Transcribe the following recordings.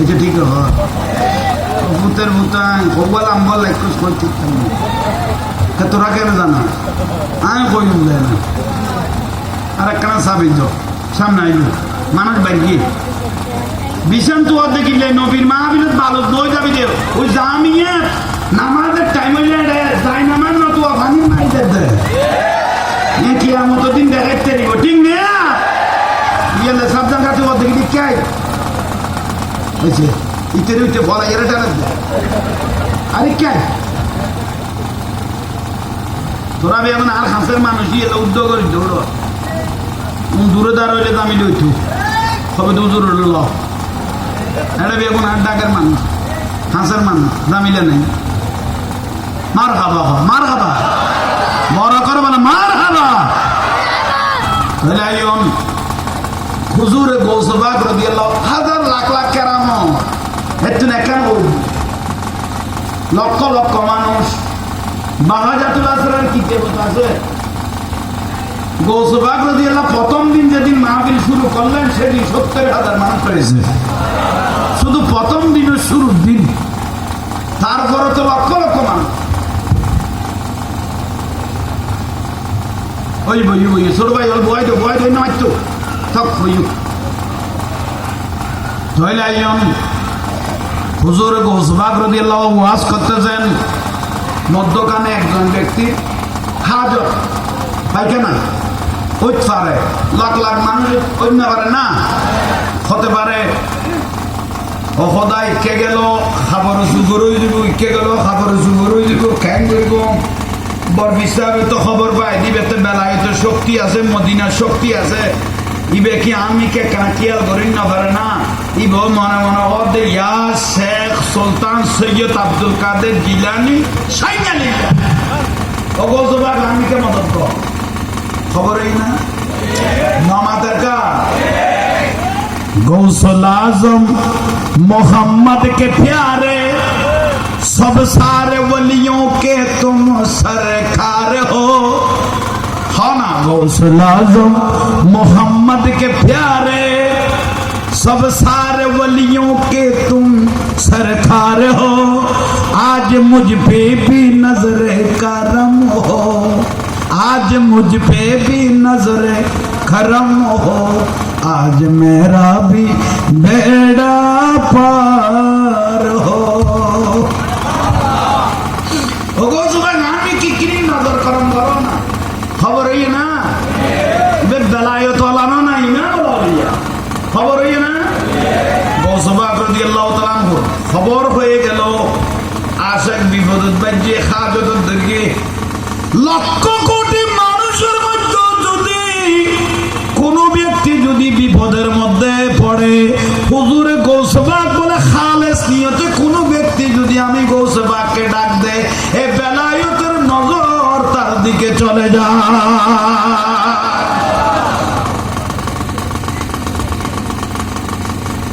এটা ঠিক হয়। ভূতের ভূতান কবাল আম্বাল লাইকুস কই ঠিক তা তোরা কেন জানা? আমি কই দেয় না। আর একখানা সাবিত সামনে আইল। মানুষ বাইরে বিশান তো আর দেখিলে, নবীর মা মাহবিলত ভালো দই যাবি দে ওই জামিয়ে নামাজের টাইম হইলে যাই নামাজ না তো পানি মাই দে এ কি আমত দিন দেখাইতে ঠিক নে? ইয়ে সাবধান কাছে ও দেখি কে হয়েছে ইতের উঠে বলা এরা টানা আরে কে? তোরা বে এখন আর হাঁসের মানুষই, এলো উদ্যোগ করি দৌড় দূরে দাঁড় হইলে তো আমি লইতু সবে তো দূরে ল। এটা বে এখন আর ডাকের মানুষ, হাঁসের মানুষ, জামিলে নাই। মার খাবা মার খাবা বড় করবা না মার খাবা লাইন হুজুরে গৌসবাগ হাজার লাখ লাখ কেরাম এত না কেন বলব লক্ষ লক্ষ মানুষ বাহাজাতুল আসরার কি দেবত আছে? গৌসবাগ রাদিয়াল্লাহ প্রথম দিন যেদিন মাহফিল শুরু করলেন, সেদিন সত্তর হাজার মানুষ হয়েছে শুধু প্রথম দিনের শুরুর দিন। তারপরে তো লক্ষ লক্ষ মানুষ। ওই বই বই ছোট ভাই, ওই বয় তো বয় তো নয় তো হইউ ধইলে আইয়ম হুজুর গোসবাগ রদিয়াল্লাহ ওয়াজ করতেছেন, মধ্যখানে একজন ব্যক্তি হাজত পাইখানা হইতে পারে, লাখ লাখ মানুষ অন্য পারে না? হতে পারে। ও সদায় কে গেল? খাবার চুগর হয়ে যাব কে গেল? খাবার চুগর হয়ে যাব খ্যাং করব বর বিশ্রামে তো খবর পাই দিবে বেলায় তো শক্তি আছে, মদিনার শক্তি আছে। ইবে কি আমি কে কাটিয়াল করিন না পারে না ইব মনে মনে হদে ইয়া শেখ সুলতান সৈয়দ আব্দুল কাদের জিলানি সাইনালি অগোজবাগ আমি কে মদত কর খবর এই না নমাদের কা गौसल आजम मोहम्मद के प्यारे सब सारे वलियों के तुम सरकार हो ना गौसल आज़म मोहम्मद के प्यारे, सब सारे वलियों के तुम सरकार हो। आज मुझ पे भी नज़र करम हो। आज मुझ पे भी नज़र करम हो। आज मेरा भी बेड़ा पार খবর হয়ে গেল আশেক বিপদত বাজ্যে খাজত দিকে লক্ষ কোটি মানুষের মধ্যে যদি কোন ব্যক্তি যদি বিপদের মধ্যে পড়ে, হুজুরে গৌসবাগ বলে খালেস নিয়তে কোন ব্যক্তি যদি আমি গৌসবাগকে ডাক দেয়, এ বেলায়তের নজর তার দিকে চলে যায়।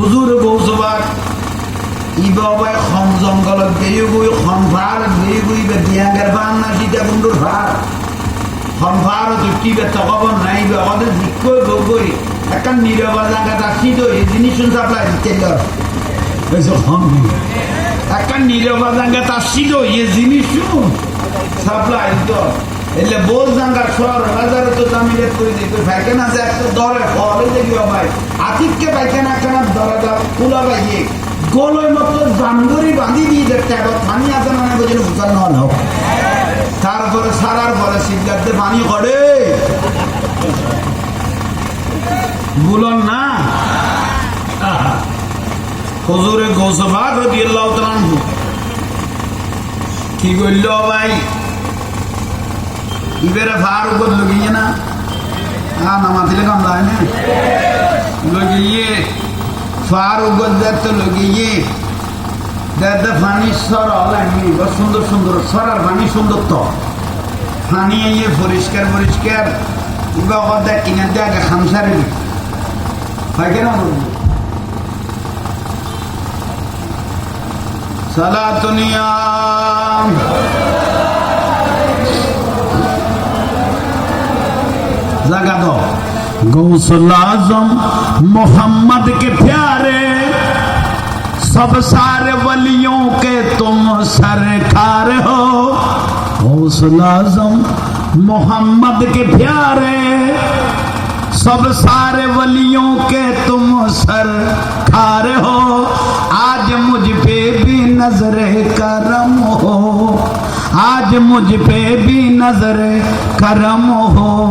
হুজুর গৌসবাগ ইবাবাই খম জঙ্গলত গেয়ে গই খন ভার গেয়ে গই বে দিয়াঙ্গের ভার না সীতা কুণ্ডুর ভার খন ভার চুক্তি বে তখন নাই বে আমাদের জিক্কই গই একটা নীরবা জায়গাটা শীত এই জিনিস সাপ্লাই দিতে খন একটা নীরবা জায়গাটা শীত এই জিনিস সাপ্লাই দিত জাঙ্গা শহর হাজার তো পাইয়ে গোলই মতো বাঁধি দিয়ে আছে না বুঝে বুঝার নল হোক তারপরে সারার পরে সিদ্ধার্থে পানি করে বুলন না? হজুরে গৌসবাগ রদিয়াল্লাহ তালান কি করল ভাই? ইবেরে উপর লগিয়ে না। হ্যাঁ নামা দিলে কাম যায় না লগিয়ে ফারুক দেখতে লগিয়ে দেখতে পানি সর এমনি সুন্দর সুন্দর সরার পানি সুন্দর তো। পানি ইয়ে পরিষ্কার পরিষ্কার। কিবা কথা কিনে আগে খামসারে হয় কেন সালাতুনিয়া जगह दो। गौसल आज़म मोहम्मद के प्यारे, सब सारे वलियों के तुम सरकार हो। गौसल आज़म मोहम्मद के प्यारे, सब सारे वलियों के तुम सर सरकार हो। आज मुझ पे भी नज़र करम हो। आज मुझ पे भी नज़र करम हो।